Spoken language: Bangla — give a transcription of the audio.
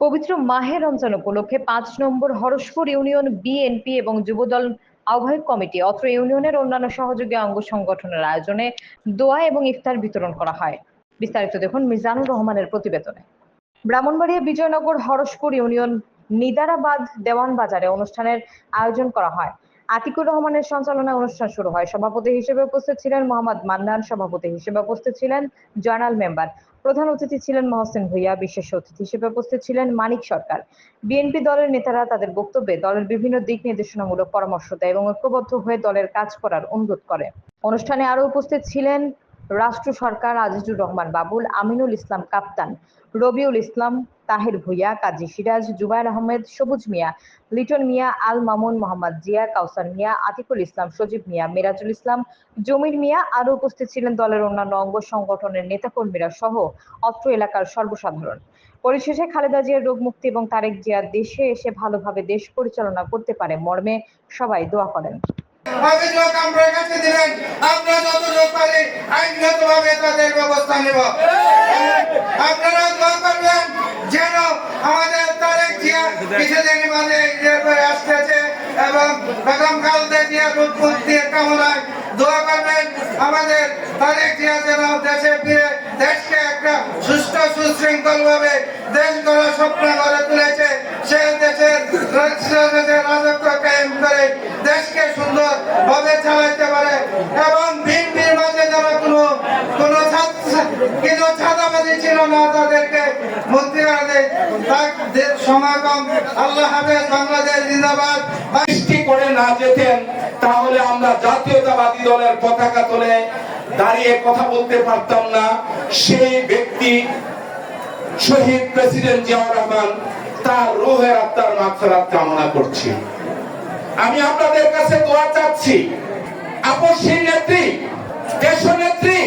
পবিত্র মাহে রমজান উপলক্ষে পাঁচ নম্বর হরসপুর ইউনিয়ন বিএনপি এবং যুবদল আহ্বায়ক কমিটি, অত্র ইউনিয়নের অন্যান্য সহযোগী অঙ্গ সংগঠনের আয়োজনে দোয়া এবং ইফতার বিতরণ করা হয়। বিস্তারিত দেখুন মিজানুর রহমানের প্রতিবেদনে। ব্রাহ্মণবাড়িয়া বিজয়নগর হরসপুর ইউনিয়ন নিদারাবাদ দেওয়ান বাজারে অনুষ্ঠানের আয়োজন করা হয়। আতিকুর রহমানের সঞ্চালনায় অনুষ্ঠান শুরু হয়। সভাপতি হিসেবে উপস্থিত ছিলেন মোহাম্মদ মান্নান, সভাপতি হিসেবে উপস্থিত ছিলেন জয়নাল মেম্বার। প্রধান অতিথি ছিলেন মহসেন ভুইয়া, বিশেষ অতিথি হিসেবে উপস্থিত ছিলেন মানিক সরকার। বিএনপি দলের নেতারা তাদের বক্তব্যে দলের বিভিন্ন দিক নির্দেশনামূলক পরামর্শ দেয় এবং ঐক্যবদ্ধ হয়ে দলের কাজ করার অনুরোধ করে। অনুষ্ঠানে আরও উপস্থিত ছিলেন রাষ্ট্র সরকার আজিজুর রহমান বাবুল, আমিনুল ইসলাম কাপ্তান, রবিউল ইসলাম, তাহের ভুইয়া, কাজী সিরাজ জুবাইর আহমেদ, সবুজ মিয়া, লিটন মিয়া, আল মামুন মোহাম্মদ জিয়া, কাউসার মিয়া, আতিকুল ইসলাম, সজীব মিয়া, মিরাজুল ইসলাম, জমির মিয়া আরও উপস্থিত ছিলেন দলের অন্যান্য অঙ্গ সংগঠনের নেতাকর্মীরা সহ অত্র এলাকার সর্বসাধারণ। পরিশেষে খালেদা জিয়ার রোগ মুক্তি এবং তারেক জিয়া দেশে এসে ভালোভাবে দেশ পরিচালনা করতে পারে মর্মে সবাই দোয়া করেন। অভিযোগ আমরা কাছে দিবেন আমরা যতটুকু পারি আইনগত ভাবে তাদের ব্যবস্থা নেব। আপনারা দোয়া করবেন যেন আমাদের তারেক জিয়া কিছুদিন মানে করে আসতেছে এবং বেগম খালেদা জিয়া রূপ মুক্তির কামনায় দোয়া করবেন। আমাদের তারেক জিয়া যেন দেশে ফিরে, দেশকে একটা সুস্থ সুশৃঙ্খল ভাবে দেশ গড়ার স্বপ্ন গড়ে তুলেছে, সে দেশের দেশকে সুন্দর ভাবে চালাইতে পারে এবং ভিন্ডির মাঝে যারা কোনো কোনো ছাত্র- কোনো ছাদাবাদী ছিল না তাদেরকে মুক্তি দেয় সমাগম আল্লাহ হাফেজ, বাংলাদেশ জিন্দাবাদ। করে না যেতেন, তাহলে আমরা জাতীয়তাবাদী দলের পতাকা তুলে দাঁড়িয়ে কথা বলতে পারতাম না। সেই ব্যক্তি, শহীদ প্রেসিডেন্ট জিয়াউর রহমান, তার রুহের আত্মার মাগফিরাত কামনা করছি। আমি আপনাদের কাছে দোয়া চাচ্ছি। আপসী নেত্রী দেশ নেত্রী